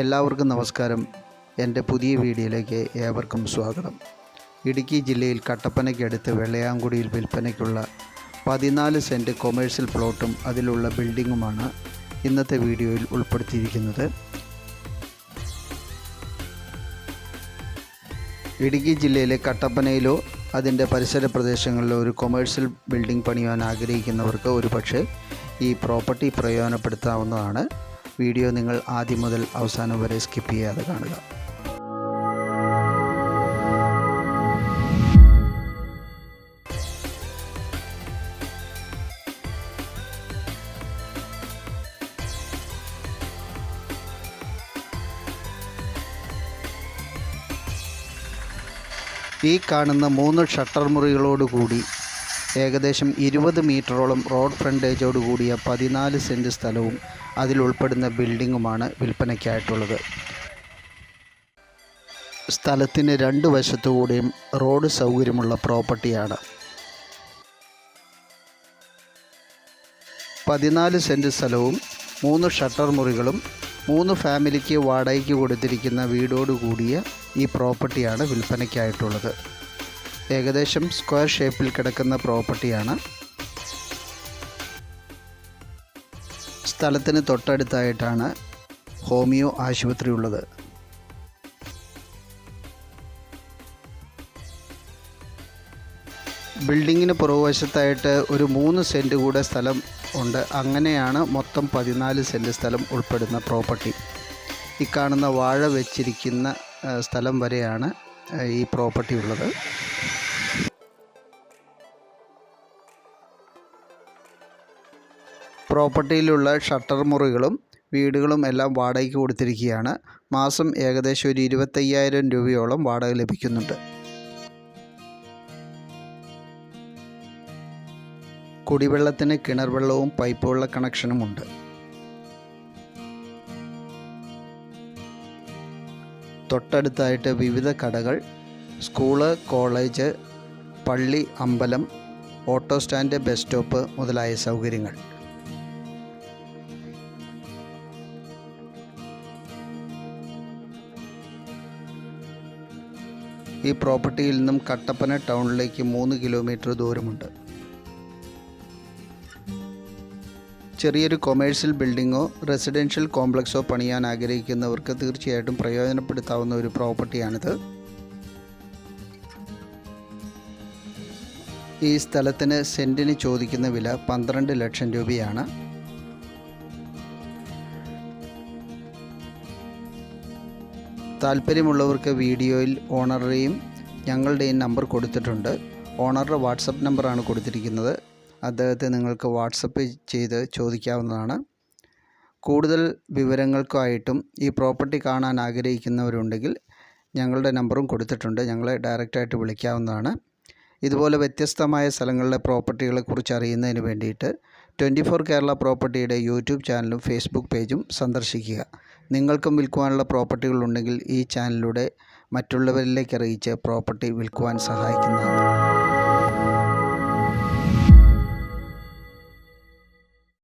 എല്ലാവർക്കും നമസ്കാരം. എന്റെ പുതിയ വീഡിയോയിലേക്ക് ഏവർക്കും സ്വാഗതം. ഇടുക്കി ജില്ലയിൽ കട്ടപ്പനയ്ക്കടുത്ത് വെള്ളയാങ്കുടിയിൽ വിൽപ്പനയ്ക്കുള്ള പതിനാല് സെന്റ് കൊമേഴ്ഷ്യൽ പ്ലോട്ടും അതിലുള്ള ബിൽഡിങ്ങുമാണ് ഇന്നത്തെ വീഡിയോയിൽ ഉൾപ്പെടുത്തിയിരിക്കുന്നത്. ഇടുക്കി ജില്ലയിലെ കട്ടപ്പനയിലോ അതിന്റെ പരിസര പ്രദേശങ്ങളിലോ ഒരു കൊമേഴ്ഷ്യൽ ബിൽഡിംഗ് പണിയാൻ ആഗ്രഹിക്കുന്നവർക്ക് ഒരുപക്ഷെ ഈ പ്രോപ്പർട്ടി പ്രയോജനപ്പെടുത്താവുന്നതാണ്. വീഡിയോ നിങ്ങൾ ആദ്യം മുതൽ അവസാനം വരെ സ്കിപ്പ് ചെയ്യാതെ കാണുക. ഈ കാണുന്ന മൂന്ന് ഷട്ടർ മുറികളോടുകൂടി ഏകദേശം ഇരുപത് മീറ്ററോളം റോഡ് ഫ്രണ്ടേജോട് കൂടിയ പതിനാല് സെന്റ് സ്ഥലവും അതിലുൾപ്പെടുന്ന ബിൽഡിങ്ങുമാണ് വിൽപ്പനയ്ക്കായിട്ടുള്ളത്. സ്ഥലത്തിന് രണ്ട് വശത്തുകൂടിയും റോഡ് സൗകര്യമുള്ള പ്രോപ്പർട്ടിയാണ്. പതിനാല് സെന്റ് സ്ഥലവും മൂന്ന് ഷട്ടർ മുറികളും മൂന്ന് ഫാമിലിക്ക് വാടകയ്ക്ക് കൊടുത്തിരിക്കുന്ന വീടോട് കൂടിയ ഈ പ്രോപ്പർട്ടിയാണ് വിൽപ്പനയ്ക്കായിട്ടുള്ളത്. ഏകദേശം സ്ക്വയർ ഷേപ്പിൽ കിടക്കുന്ന പ്രോപ്പർട്ടിയാണ്. സ്ഥലത്തിന് തൊട്ടടുത്തായിട്ടാണ് ഹോമിയോ ആശുപത്രി ഉള്ളത്. ബിൽഡിങ്ങിന് പുറകുവശത്തായിട്ട് ഒരു മൂന്ന് സെന്റ് കൂടെ സ്ഥലം ഉണ്ട്. അങ്ങനെയാണ് മൊത്തം പതിനാല് സെന്റ് സ്ഥലം ഉൾപ്പെടുന്ന പ്രോപ്പർട്ടി. ഈ കാണുന്ന വാഴ വെച്ചിരിക്കുന്ന സ്ഥലം വരെയാണ് ഈ പ്രോപ്പർട്ടി ഉള്ളത്. പ്രോപ്പർട്ടിയിലുള്ള ഷട്ടർ മുറികളും വീടുകളും എല്ലാം വാടകയ്ക്ക് കൊടുത്തിരിക്കുകയാണ്. മാസം ഏകദേശം ഒരു ഇരുപത്തയ്യായിരം രൂപയോളം വാടക ലഭിക്കുന്നുണ്ട്. കുടിവെള്ളത്തിന് കിണർ വെള്ളവും പൈപ്പ് വെള്ള കണക്ഷനുമുണ്ട്. തൊട്ടടുത്തായിട്ട് വിവിധ കടകൾ സ്കൂൾ കോളേജ് പള്ളി അമ്പലം ഓട്ടോ സ്റ്റാൻഡ് ബസ് സ്റ്റോപ്പ് മുതലായ സൗകര്യങ്ങൾ. ഈ പ്രോപ്പർട്ടിയിൽ നിന്നും കട്ടപ്പന ടൗണിലേക്ക് മൂന്ന് കിലോമീറ്റർ ദൂരമുണ്ട്. ചെറിയൊരു കൊമേഴ്സ്യൽ ബിൽഡിങ്ങോ റെസിഡൻഷ്യൽ കോംപ്ലക്സോ പണിയാൻ ആഗ്രഹിക്കുന്നവർക്ക് തീർച്ചയായിട്ടും പ്രയോജനപ്പെടുത്താവുന്ന ഒരു പ്രോപ്പർട്ടിയാണിത്. ഈ സ്ഥലത്തിന് സെന്റിന് ചോദിക്കുന്ന വില പന്ത്രണ്ട് ലക്ഷം രൂപയാണ്. താല്പര്യമുള്ളവർക്ക് വീഡിയോയിൽ ഓണറുടെയും ഞങ്ങളുടെയും നമ്പർ കൊടുത്തിട്ടുണ്ട്. ഓണറുടെ വാട്സപ്പ് നമ്പറാണ് കൊടുത്തിരിക്കുന്നത്. അദ്ദേഹത്തെ നിങ്ങൾക്ക് വാട്സപ്പ് ചെയ്ത് ചോദിക്കാവുന്നതാണ്. കൂടുതൽ വിവരങ്ങൾക്കായിട്ടും ഈ പ്രോപ്പർട്ടി കാണാൻ ആഗ്രഹിക്കുന്നവരുണ്ടെങ്കിൽ ഞങ്ങളുടെ നമ്പറും കൊടുത്തിട്ടുണ്ട്. ഞങ്ങളെ ഡയറക്റ്റായിട്ട് വിളിക്കാവുന്നതാണ്. ഇതുപോലെ വ്യത്യസ്തമായ സ്ഥലങ്ങളിലെ പ്രോപ്പർട്ടികളെക്കുറിച്ച് അറിയുന്നതിന് വേണ്ടിയിട്ട് ട്വന്റി ഫോർ കേരള പ്രോപ്പർട്ടിയുടെ യൂട്യൂബ് ചാനലും ഫേസ്ബുക്ക് പേജും സന്ദർശിക്കുക. നിങ്ങൾക്കും വിൽക്കുവാനുള്ള പ്രോപ്പർട്ടികളുണ്ടെങ്കിൽ ഈ ചാനലിലൂടെ മറ്റുള്ളവരിലേക്ക് അറിയിച്ച് പ്രോപ്പർട്ടി വിൽക്കുവാൻ സഹായിക്കുന്നതാണ്.